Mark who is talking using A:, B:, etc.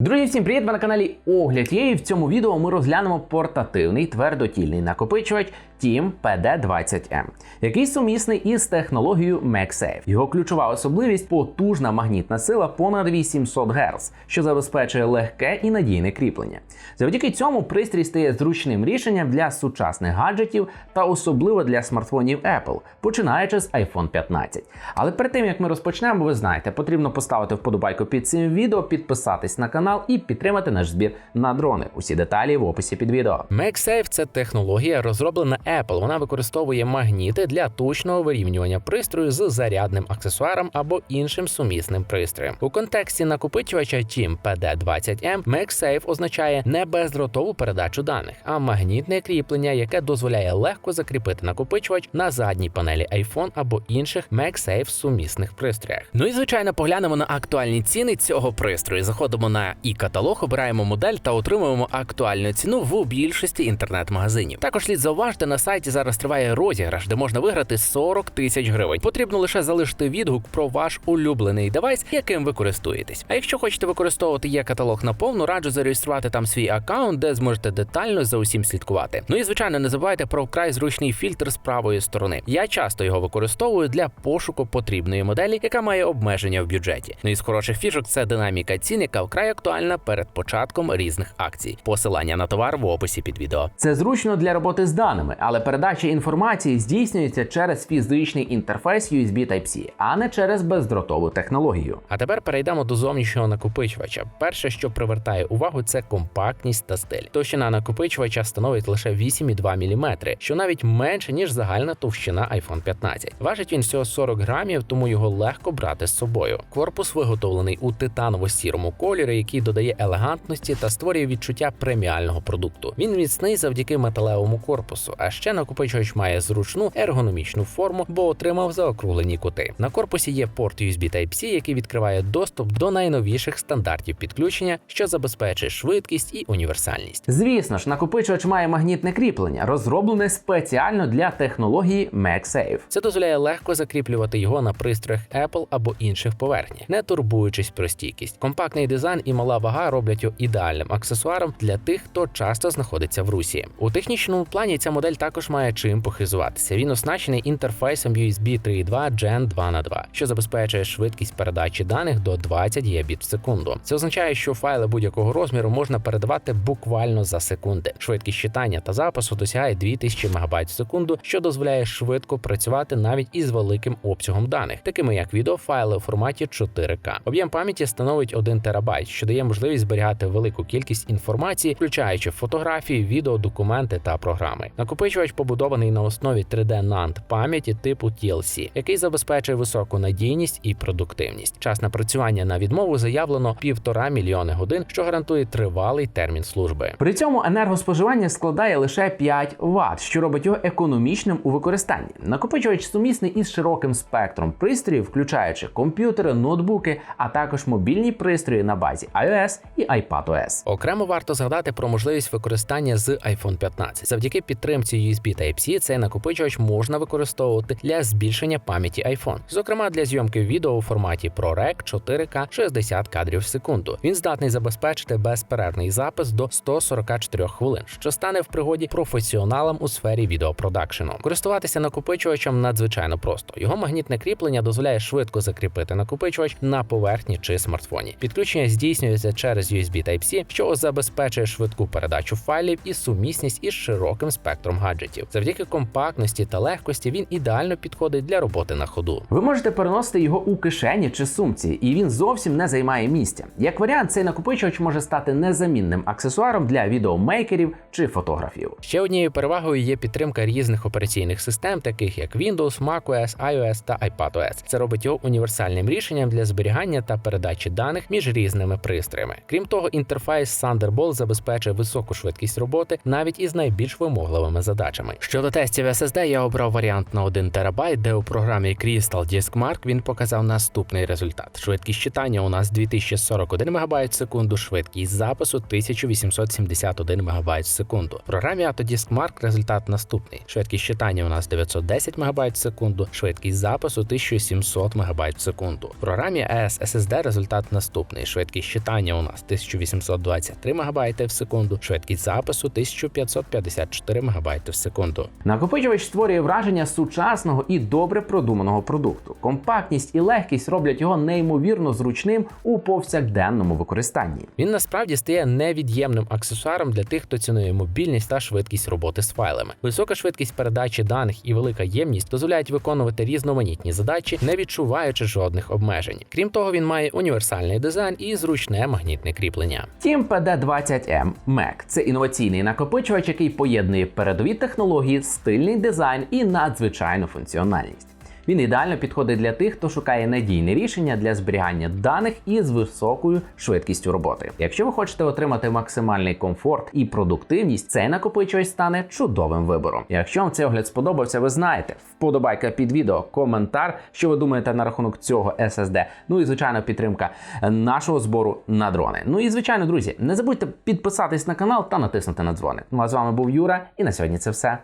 A: Друзі, всім привіт! Ви на каналі Огляд є. І в цьому відео ми розглянемо портативний твердотільний накопичувач TIM PD20M, який сумісний із технологією MagSafe. Його ключова особливість потужна магнітна сила понад 800 Гц, що забезпечує легке і надійне кріплення. Завдяки цьому пристрій стає зручним рішенням для сучасних гаджетів та особливо для смартфонів Apple, починаючи з iPhone 15. Але перед тим як ми розпочнемо, ви знаєте, потрібно поставити вподобайку під цим відео, підписатись на канал і підтримати наш збір на дрони. Усі деталі в описі під відео.
B: MagSafe – це технологія, розроблена Apple. Вона використовує магніти для точного вирівнювання пристрою з зарядним аксесуаром або іншим сумісним пристроєм. У контексті накопичувача TIM PD20M MagSafe означає не бездротову передачу даних, а магнітне кріплення, яке дозволяє легко закріпити накопичувач на задній панелі iPhone або інших MagSafe сумісних пристроях. Ну і звичайно, поглянемо на актуальні ціни цього пристрою. Заходимо на і-каталог, обираємо модель та отримуємо актуальну ціну в більшості інтернет-магазинів. Також слід зауважити, на сайті зараз триває розіграш, де можна виграти 40 тисяч гривень. Потрібно лише залишити відгук про ваш улюблений девайс, яким ви користуєтесь. А якщо хочете використовувати є каталог наповну, раджу зареєструвати там свій аккаунт, де зможете детально за усім слідкувати. Ну і звичайно, не забувайте про вкрай зручний фільтр з правої сторони. Я часто його використовую для пошуку потрібної моделі, яка має обмеження в бюджеті. Ну і з хороших фішок це динаміка цін, яка вкрай актуальна перед початком різних акцій. Посилання на товар в описі під відео.
A: Це зручно для роботи з даними, але передача інформації здійснюється через фізичний інтерфейс USB Type-C, а не через бездротову технологію.
B: А тепер перейдемо до зовнішнього накопичувача. Перше, що привертає увагу, це компактність та стиль. Товщина накопичувача становить лише 8,2 мм, що навіть менше ніж загальна товщина iPhone 15. Важить він всього 40 грамів, тому його легко брати з собою. Корпус виготовлений у титаново-сірому кольорі, який додає елегантності та створює відчуття преміального продукту. Він міцний завдяки металевому корпусу. А ще накопичувач має зручну ергономічну форму, бо отримав заокруглені кути. На корпусі є порт USB Type-C, який відкриває доступ до найновіших стандартів підключення, що забезпечує швидкість і універсальність.
A: Звісно ж, накопичувач має магнітне кріплення, розроблене спеціально для технології MagSafe.
B: Це дозволяє легко закріплювати його на пристроях Apple або інших поверхнях, не турбуючись про стійкість. Компактний дизайн і мала вага роблять його ідеальним аксесуаром для тих, хто часто знаходиться в русі. У технічному плані ця модель також має чим похизуватися. Він оснащений інтерфейсом USB 3.2 Gen 2 на 2 що забезпечує швидкість передачі даних до 20 Гбіт в секунду. Це означає, що файли будь-якого розміру можна передавати буквально за секунди. Швидкість читання та запису досягає 2000 МБ в секунду, що дозволяє швидко працювати навіть із великим обсягом даних, такими як відеофайли у форматі 4К. Об'єм пам'яті становить 1 терабайт, що дає можливість зберігати велику кількість інформації, включаючи фотографії, відео, документи та програми. Накопичувач побудований на основі 3D NAND пам'яті типу TLC, який забезпечує високу надійність і продуктивність. Час напрацювання на відмову заявлено півтора мільйони годин, що гарантує тривалий термін служби.
A: При цьому енергоспоживання складає лише 5 Вт, що робить його економічним у використанні. Накопичувач сумісний із широким спектром пристроїв, включаючи комп'ютери, ноутбуки, а також мобільні пристрої на базі iOS і iPadOS.
B: Окремо варто згадати про можливість використання з iPhone 15. Завдяки підтримці USB Type-C цей накопичувач можна використовувати для збільшення пам'яті iPhone, зокрема для зйомки відео у форматі ProRec 4K 60 кадрів в секунду. Він здатний забезпечити безперервний запис до 144 хвилин, що стане в пригоді професіоналам у сфері відеопродакшену. Користуватися накопичувачем надзвичайно просто. Його магнітне кріплення дозволяє швидко закріпити накопичувач на поверхні чи смартфоні. Підключення здійснюється через USB Type-C, що забезпечує швидку передачу файлів і сумісність із широким спектром гаджетів. Завдяки компактності та легкості він ідеально підходить для роботи на ходу.
A: Ви можете переносити його у кишені чи сумці, і він зовсім не займає місця. Як варіант, цей накопичувач може стати незамінним аксесуаром для відеомейкерів чи фотографів.
B: Ще однією перевагою є підтримка різних операційних систем, таких як Windows, macOS, iOS та iPadOS. Це робить його універсальним рішенням для зберігання та передачі даних між різними пристроями. Крім того, інтерфейс Thunderbolt забезпечує високу швидкість роботи навіть із найбільш вимогливими задачами. Щодо тестів SSD, я обрав варіант на 1 ТБ, де у програмі Crystal Disk Mark він показав наступний результат: швидкість читання у нас 2041 МБ в секунду, швидкість запису 1871 МБ в секунду. В програмі Autodisk Mark результат наступний: швидкість читання у нас 910 МБ в секунду, швидкість запису 1700 МБ в секунду. В програмі ES SSD результат наступний: швидкість читання використання у нас 1823 МБ в секунду, швидкість запису 1554 МБ в секунду.
A: Накопичувач створює враження сучасного і добре продуманого продукту. Компактність і легкість роблять його неймовірно зручним у повсякденному використанні.
B: Він насправді стає невід'ємним аксесуаром для тих, хто цінує мобільність та швидкість роботи з файлами. Висока швидкість передачі даних і велика ємність дозволяють виконувати різноманітні задачі, не відчуваючи жодних обмежень. Крім того, він має універсальний дизайн і зручне магнітне кріплення.
A: Тім PD20M Mac – це інноваційний накопичувач, який поєднує передові технології, стильний дизайн і надзвичайну функціональність. Він ідеально підходить для тих, хто шукає надійне рішення для зберігання даних із високою швидкістю роботи. Якщо ви хочете отримати максимальний комфорт і продуктивність, цей накопичувач стане чудовим вибором. Якщо вам цей огляд сподобався, ви знаєте, вподобайка під відео, коментар, що ви думаєте на рахунок цього SSD. Ну і звичайно, підтримка нашого збору на дрони. Ну і звичайно, друзі, не забудьте підписатись на канал та натиснути на дзвоник. Ну а з вами був Юра, і на сьогодні це все.